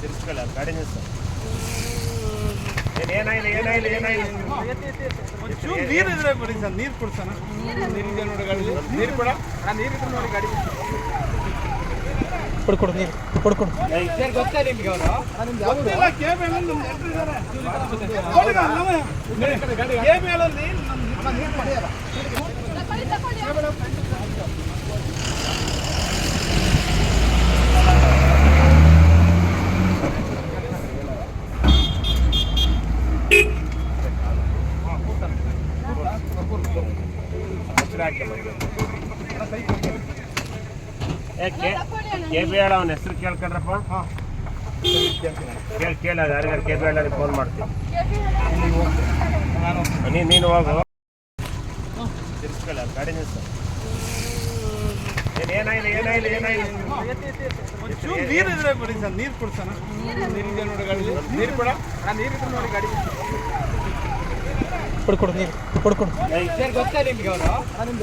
ತಿರ್ಸ್ಕೊಳ್ಳ ಗಾಡಿ ನಿಲ್ಸು. ಏನ್ ಏನಾಗಿಲ್ಲ ಏನಾಗಿಲ್ಲ ಏನಾಗಿಲ್ಲ ನೀರು ಇದ್ರೆ ಬರೀ ಸರ್ ನೀರು ಕೊಡ್ಸಣ. ನೀರಿದೆ ನೋಡಿ ಗಾಡಿ. ನೀರು ಕೊಡ. ಅಣ್ಣ ನೀರು ಇದ್ರೆ ನೋಡಿ ಗಾಡಿ. ಕೊಡು ಕೊಡು ನೀರು ಕೊಡು ಕೊಡು ಸರ್ ಗೊತ್ತಾ ನಿಮ್ಗೆ ಅವರು? ಗೊತ್ತಿಲ್ಲ ಕೆ ಇದ್ದಾರೆ ಕೆ ನಮ್ಮ ನೀರು ಕೆ ಬಿ ಹೇಳ ಅವನ ಹೆಸರು ಕೇಳ್ಕೊಂಡ್ರಪ್ಪ ಕೇಳಿ ಕೇಳ ಯಾರಿಗಾರು ಕೆ ಬಿ ಹೇಳೋರಿಗೆ ಫೋನ್ ಮಾಡ್ತೀನಿ ನೀನು ನೀನು ಹೋಗು ತಿರ್ಸ್ಕೊಳ್ಳ ಗಾಡಿ ನಿಲ್ಸು ಏನ್ ಏನಾಗಿಲ್ಲ ಏನಾಗಿಲ್ಲ ಏನಾಗಿಲ್ಲ ಚೂರು ನೀರು ಇದ್ರೆ ಬರೀ ಸರ್ ನೀರು ಕೊಡ್ಸಣ ನೀರಿದೆ ನೋಡಿ ಗಾಡಿ ನೀರು ಕೊಡ ಅಣ್ಣ ನೀರು ಇದ್ರೆ ನೋಡಿ ಗಾಡಿ ಕೊಡು ಕೊಡು ನೀರು ಕೊಡು ಕೊಡು ಸರ್ ಗೊತ್ತಾ ನಿಮ್ಗೆ ಅವರು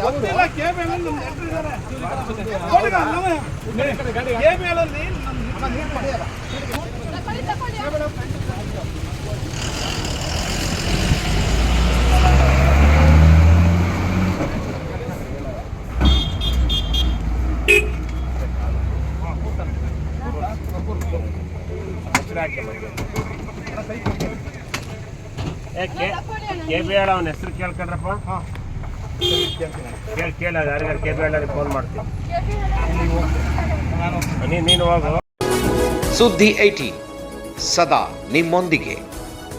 ಗೊತ್ತಿಲ್ಲ ಕೆ ಬಿ ಎಲ್ ನಮ್ದು ಎಲ್ರು ಇದ್ದಾರೆ ಕೊಡುಗ ನಾವೇ ಕೆ ಬಿ ಎಲ್ ಅಲ್ಲಿ ನಮ್ಮ ನೀರು ಪಡೆಯಲ್ಲ ಹೆಸರು ಹಾಕಿ ಯಾಕೆ? ಕೆ ಬಿ ಹೇಳ ಅವನ ಹೆಸರು ಕೇಳ್ಕೊಂಡ್ರಪ್ಪ? ಕೇಳಿ ಕೇಳ ಯಾರಿಗಾರು ಕೆ ಬಿ ಹೇಳೋರಿಗೆ ಫೋನ್ ಮಾಡ್ತೀನಿ. ನೀನು ನೀನು ಹೋಗು. ಸುದ್ದಿ ಐಟಿ ಸದಾ ನಿಮ್ಮೊಂದಿಗೆ.